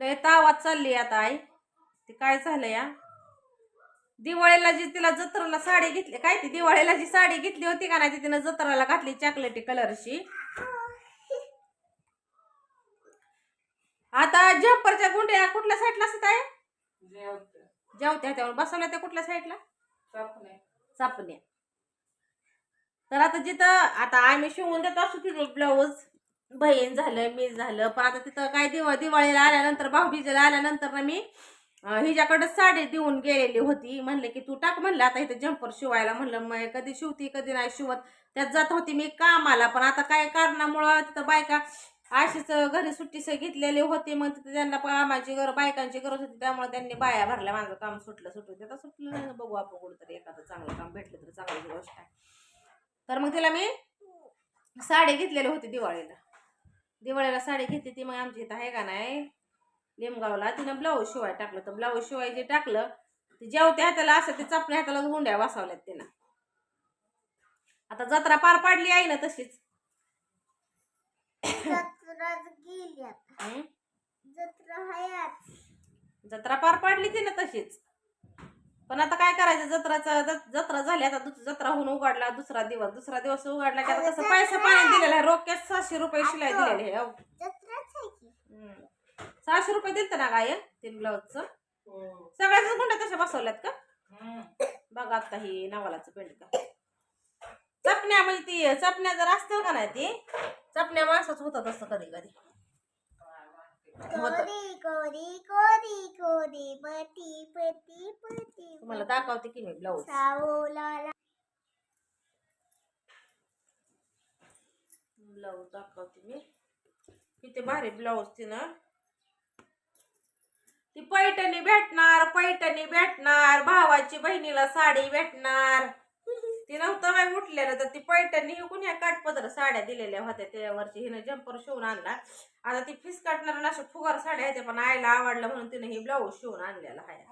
लय तावात चालली आता आई. ते काय झालं या? दिवाळीला जी तिला जत्राला साडी घेतली काय ती दिवाळीला जी साडी घेतली होती का नाही ती तिनं जत्राला घातली चॉकलेटी कलरची आता जम्परच्या गुंड्या कुठल्या साईडला असतात आहे जेवत्या. त्यावर बसवल्या त्या कुठल्या साईडला चापण्या. तर आता जिथं आता आम्ही शिवून देत असतो की ब्लाऊज बहीण झालं मी झालं. पण आता तिथं काय दिवा दिवाळीला आल्यानंतर भाऊबीजेला आल्यानंतर ना मी हिच्याकडं साडी देऊन गेलेली होती. म्हणलं की तू टाक म्हणलं. आता इथं जम्पर शिवायला म्हणलं मग कधी शिवती कधी नाही शिवत. त्यात जात होती मी कामाला. पण आता काय कारणामुळं तिथं बायका अशीच घरी सुट्टीस घेतलेली होती. मग तिथं त्यांना कामाची गरज बायकांची गरज होती. त्यामुळे त्यांनी बाया भरल्या. माझं काम सुटलं सुटलं. त्याचा सुटलं नाही बघू आपण कुठंतरी एखादं चांगलं काम भेटलं तर चांगली गोष्ट आहे. तर मग तिला मी साडी घेतलेली होती दिवाळीला. दिवाळीला साडी घेतली ती मग आमची इथं आहे का नाही? लिमगावला. तिनं ब्लाऊज शिवाय टाकलं तर ब्लाऊज शिवाय जे टाकलं ते जेवत्या हाताला असं ते चपण्या हाताला गुंड्या बसवल्यात तिनं. आता जत्रा पार पाडली आहे ना तशीच? जत्रा पार पाडली तिनं तशीच. पण आता काय करायचं? जत्राचा जत- जत्रा झाली आता दुस- जत्रा होऊन उघडला दुसरा दिवस दुसरा दिवस उघडला की आता कसं पैसा पाणी दिलेला आहे. सहाशे रुपये शिलाई दिलेली आहे हो. जत्राच आहे की. हम्म. सहाशे रुपये दिलत ना काय तीन ब्लाऊजचं? सगळ्याच गुंड्या तशा बसवल्यात का? बघा आता ही नवालाचं पेंट का. चपण्या म्हणजे ती चपण्या जर असतील का नाही ती? चपण्या माणसाच होतात असं कधी कधी. कोरी कोरी कोरी कोरी पती पती पती तुम्हाला दाखवते की मी ब्लाऊज. सावला ब्लाऊज दाखवते मी. किती भारी ब्लाऊज तिनं ती पैठणी भेटणार पैठणी भेटणार भावाची बहिणीला साडी भेटणार. नव्हतं बाई उठलेलं तर ती पैठणी विकून ह्या काठपदर साड्या दिलेल्या होत्या. त्यावरची हिनं जम्पर शिवून आणला. आता ती फिस काटणार अशा फुगार साड्या आहेत पण आईला आवडलं म्हणून तिने ही ब्लाऊज शिवून आणलेला आहे.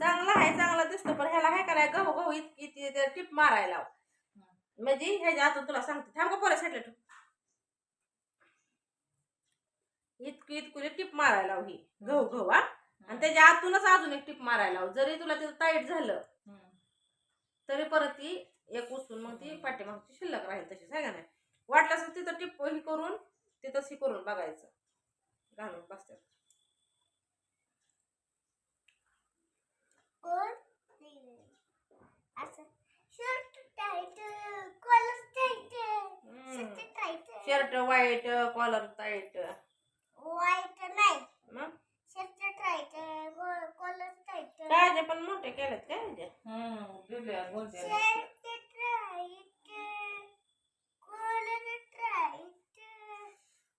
चांगला आहे चांगला दिसतो पण ह्याला काय करायला गहू गहू इतकी ती टिप मारायला लाव. म्हणजे ह्याच्या आतून तुला सांगते थांब का परत ठेव. इतकी इतकुली टिप मारायला लाव ही गहू गहू हा. आणि त्याच्या आतूनच अजून एक टिप मारायला लाव. जरी तुला तिथं टाईट झालं तरी परत ती एक उचलून मग ती पाठीमागची शिल्लक राहील तशीच आहे का नाही? वाटलं असं तिथं टिप ही करून तिथंच ही करून बघायचं. घालून बसतात shirt tight collar tight shirt tight shirt white collar tight वाईट नाही. मग? शर्ट टाईट कॉलर ते पण मोठे केलेत काय म्हणजे?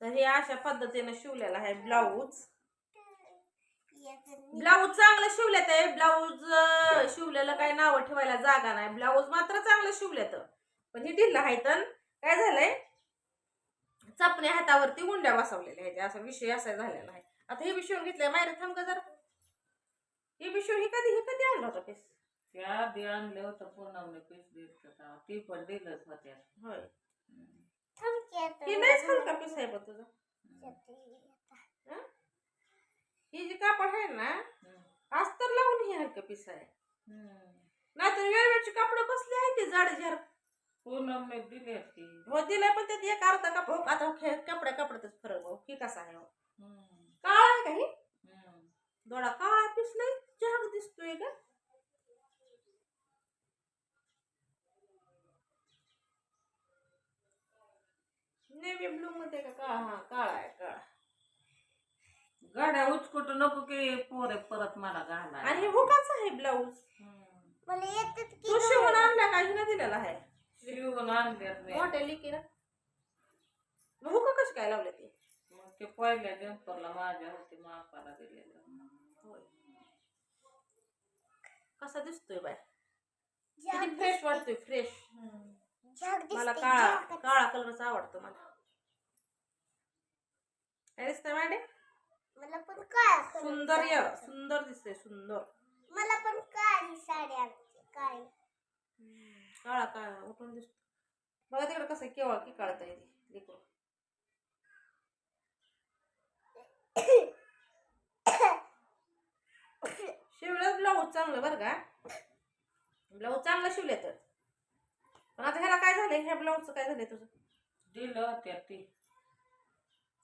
तर हे अशा पद्धतीनं शिवलेलं आहे ब्लाऊज. ब्लाऊज चांगलं शिवल्यात आहे. ब्लाऊज शिवलेलं काय नावं ठेवायला जागा नाही. ब्लाऊज मात्र चांगलं शिवल्यात पण हे ढिल्लं आहे तर काय झालंय? चपण्या हातावरती गुंड्या बसवलेल्या आहेत. असा विषय असा झालेला आहे. आता हे विषय घेतलंय. मायरे थांब का जरा. हे विषय हे कधी हे कधी आणला होता पीस त्या आधी आणले होतं पूनमने पीस दिलं होतं. ती पण दिलंच होत्या. होय. हे नाहीच हलका पीस आहे बघ तुझा? हं? हे जे कापड आहे ना अस्तर लावून हे हलका पीस आहे नाहीतर वेळवेळची कापड कसली आहे ते जाड झाड पूनमने दिले ती हो दिलंय पण त्यात एक अर्धा कप हो आता कपड्या कपड्यातच फरक हो की कसा आहे हो. काळा आहे का हे. थोडा काळा पिसलाय झाग दिसतोय का नेव्ही ब्लू मध्ये का काळा हा काळा आहे काळा गाड्या उचकुट नको की पोरे परत मला घाला आणि हे हुकाच आहे ब्लाऊज मला येतात की तू शिवून आणला का हिनं दिलेला आहे शिवून आणल्यात मी मोठ्या लिकीला मग हुका कशी काय लावले ते? मग ते पहिल्या जंपरला माझ्या होती मापाला दिलेलं. होय. कसा दिसतोय बाय किती फ्रेश वाटतोय फ्रेश मला काळा काळा कलरचा आवडतो मला काय दिसतंय मॅडे मला पण काय सुंदर य सुंदर दिसतंय सुंदर मला पण काय साडी काय काळा काळा उठून दिसतो बघा तिकडे कसं केवळ की काढता येते देखो ब्लाऊज चांगलं बरं का? ब्लाऊज चांगलं शिवले तर पण आता ह्याला काय झालंय? ह्या ब्लाऊजचं काय झालंय तुझं? दिलं होत्या ती.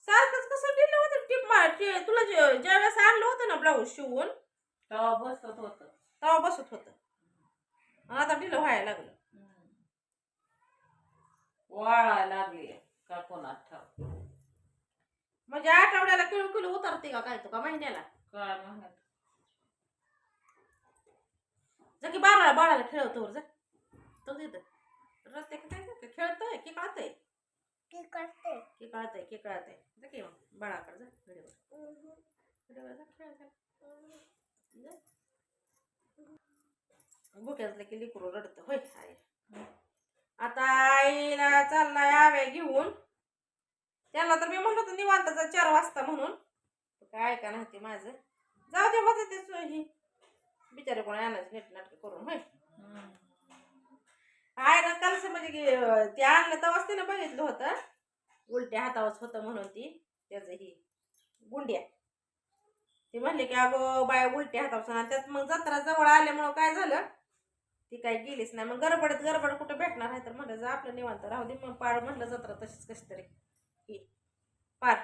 सारखंच कसं दिलं होतं? टिप मार तुला जे- ज्यावेळेस आणलं होतं ना ब्लाऊज शिवून तेव्हा बसत होत. तेव्हा बसत होतं. आणि आता डिलं व्हायला लागलं. वाळायला लागली का कोणात ठाव म्हणजे आठवड्याला किलो किलो उतरते का काय तू का महिन्याला? काय माहीत. जा की बाराला बाळाला खेळवतो जा. तो तिथं रस्ते काय करते? खेळतोय की कळतंय? की करते की कळतंय की कळतंय. जा की मग बाळाकडे जा व्हिडिओ व्हिडिओ जा खेळ जा. भुक्यातलं की लिकरू रडतं. होय आई आता आईला चाललाय आव्या घेऊन. त्याला तर मी म्हणलं होतं निवांताचा चार वाजता म्हणून. काय ऐका नाही ते माझं. जाऊ दे होतं ते ही. बिचारे कोण आणायचं नेट नाटक करून होय? आहे ना कालचं म्हणजे की ते आणलं तेव्हाच त्यानं बघितलं होतं. उलट्या हातावरच होतं म्हणून ती त्याचं ही गुंड्या. ती म्हणले की अगं बाय उलट्या हातावर त्यात मग जत्रा जवळ आल्यामुळं काय झालं? ती काय गेलीच नाही. मग गडबडीत गडबड कुठं भेटणार आहे? तर म्हणलं जा आपलं निवांत राहू दे. मग पाड म्हटलं जत्रा तशीच कशी तरी. ही पार.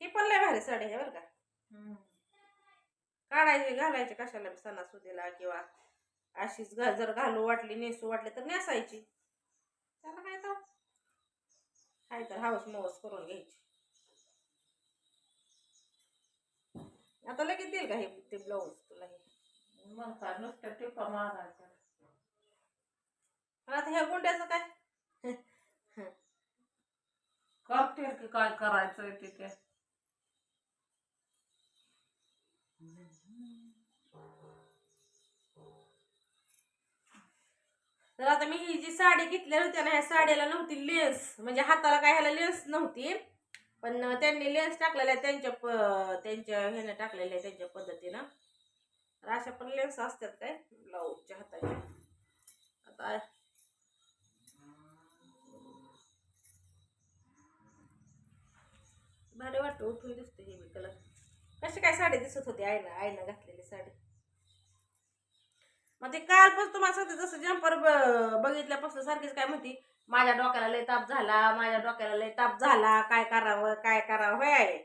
ही पण लय भारी साडी आहे बरं का. काढायची घालायची कशाला सणासुदीला किंवा अशीच घा जर घालू वाटली नेसू वाटली तर नेसायची. त्याला काय तर काय तर हाऊस मवस करून घ्यायची. आता लगेच देईल का हे ते ब्लाऊज तुला हे? मग काय नुसत्या टिपा आता ह्या गुंड्याचं काय? करते की काय करायचंय ते तर आता मी ही जी साडी घेतली होती ना ह्या साडीला नव्हती लेन्स. म्हणजे हाताला काय ह्याला लेन्स नव्हती. पण त्यांनी लेन्स टाकलेल्या आहे त्यांच्या प त्यांच्या ह्याने टाकलेल्या आहे त्यांच्या पद्धतीनं. तर अशा पण लेन्स असतात काय ब्लाऊजच्या हाताच्या आता भारी वाटतं उठून दिसते हे मी कलर कशी काय साडी दिसत होती आईनं आईनं घातलेली साडी? मग ते काल पण तुम्हाला सांगते जसं जम्पर बघितल्यापासून सारखीच काय म्हणती माझ्या डोक्याला लय ताप झाला माझ्या डोक्याला लय ताप झाला काय करावं काय करावं आहे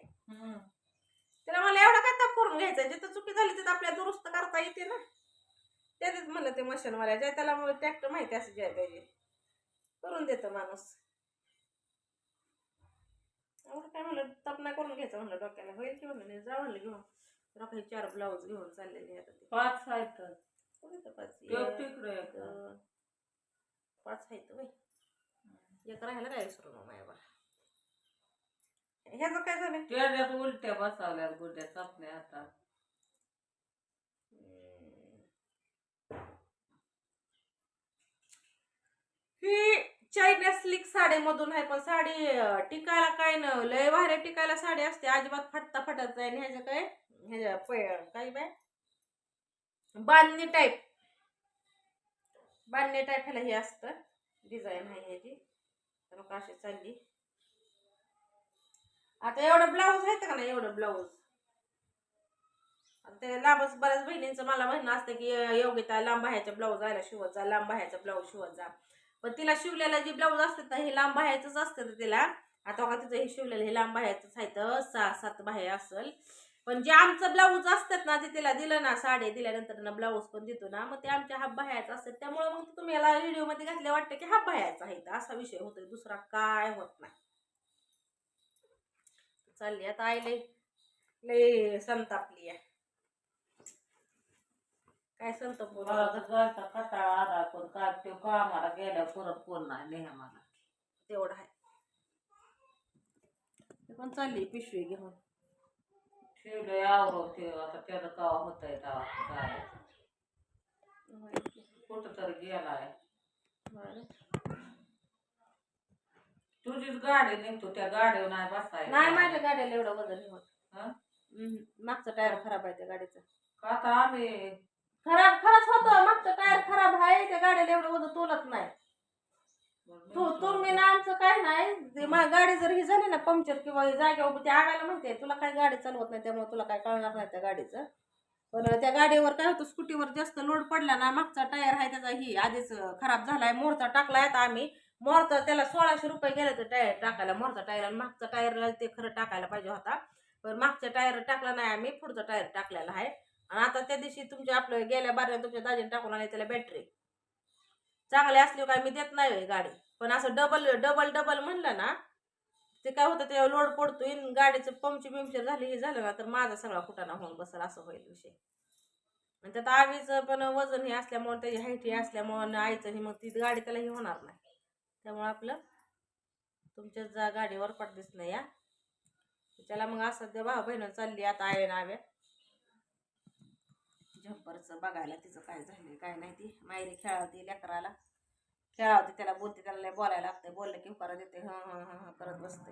त्याला मला एवढा काय ताप करून घ्यायचा जिथं चुकी झाली तिथं आपल्याला दुरुस्त करता येते ना. त्यातच म्हणलं ते मशीनवाल्या ज्या त्याला ट्रॅक्टर माहिती असं ज्या पाहिजे. करून देतं माणूस. एवढं काय म्हणलं ताप नाही करून घ्यायचं म्हणलं डोक्याला. होईल की म्हणलं नाही जा म्हणलं घेऊन. डोक्याचे चार ब्लाऊज घेऊन चाललेले आता पाच आहेत कुठे तर पाच? एक, तिकडे एक. दोन, पाच आहेत वय एक राहायला काय विसरू नका माझ्या बा ह्याचं काय झालं त्याच्यात उलट्या बसवल्या गुड्या चापल्या हातात ही चायना स्लिक साडीमधून आहे पण साडी अं, टिकायला काय न लय भारी टिकायला साडी असते. अजिबात फाटता फाटत नाही आणि ह्याच्या काय? ह्याच्या प- काय बाय? बांधणी टाईप बांधणी टाईप ह्याला हे असतं. डिझाईन आहे ह्याची. तर मग अशी चालली. आता एवढं ब्लाऊज आहे का नाही? एवढं ब्लाऊज ते लांबच बऱ्याच बहिणींचं मला म्हणणं असतं की योग्यता लांब बाह्याच्या ब्लाऊज आयला शिवत जा लांब बाह्याचा ब्लाऊज शिवत जा. पण तिला शिवलेला जी ब्लाऊज असतात ना हे लांब बाह्याचंच असतं तिला. आता का तिचं हे शिवलेलं हे लांब बाह्याचंच आहे तर सहा सात बाह्या असेल. पण जे आमचं ब्लाऊज असतात ना ते तिला दिलं ना साडी दिल्यानंतर ना ब्लाऊज पण देतो ना मग ते आमच्या हाफ बाह्याचं असतात त्यामुळे मग तुम्ही याला व्हिडिओमध्ये घातले वाटतं की हाफ बाह्याचा आहे तर असा विषय होतोय दुसरा काय होत नाही. चालली आता आई लय लय संतापली आहे. काय संताप कटाळा आला पण काय ते कामाला गेल्या परत कोण नाही नेहा मला तेवढं आहे. ते पण चालली पिशवी घेऊन. ठेवलंय आवरवते आता त्याचं कवा होत आहे काय कुठं तरी गेलाय. तुझीच गाडी निघतो त्या गाडीवर नाही बसायला नाही माझ्या गाड्याला एवढं वजन नाही होत हं? हम्म. मागचं टायर खराब आहे त्या गाडीचं का आता आम्ही खराब खरंच होतं मागचं टायर खराब आहे त्या गाडीला एवढं वजन तोलत नाही तू तुम्ही ना आमचं काय नाही मा- गाडी जर ही झाली ना पंक्चर किंवा ही जागेवर ते आगायला म्हणते तुला काय गाडी चालवत नाही त्यामुळे तुला काय कळणार नाही त्या गाडीचं. पण त्या गाडीवर काय होतं स्कूटीवर जास्त लोड पडला ना मागचा टायर आहे त्याचा ही आधीच खराब झालाय मोरचा टाकलाय आता आम्ही. मोरचा त्याला सोळाशे रुपये गेले तर टायर टाकायला मोरचा टायर आणि मागचा टायरला ते खरं टाकायला पाहिजे होता. पण मागचा टायर टाकला नाही आम्ही पुढचा टायर टाकलेला आहे. आणि आता त्या दिवशी तुमच्या आपलं गेल्या बाऱ्या तुमच्या दाजीने टाकून आले त्याला बॅटरी चांगले असले काय मी देत नाही गाडी. पण असं डबल डबल डबल म्हणलं ना ते काय होतं ते लोड पडतोय आणि गाडीचं पंक्चर पिंपचर झाली हे झालं ना तर माझा सगळा कुटाणा होऊन बसल असं होईल विषय. आणि त्यात आवीचं पण वजन हे असल्यामुळे त्याची हाईट हे असल्यामुळं आईचं हे मग ती गाडी त्याला हे होणार नाही. त्यामुळं आपलं तुमच्या जा गाडीवर पडतेच नाही या त्याला मग असं त्या भाऊ बहिणं चालली आता आहे नाव्या झंपरचं बघायला तिचं काय झालं काय नाही ती. मायरी खेळावती लेकराला. खेळावती त्याला बोलते त्याला बोलायला लागते बोललं की परत येते. हं हं हं हं करत बसते.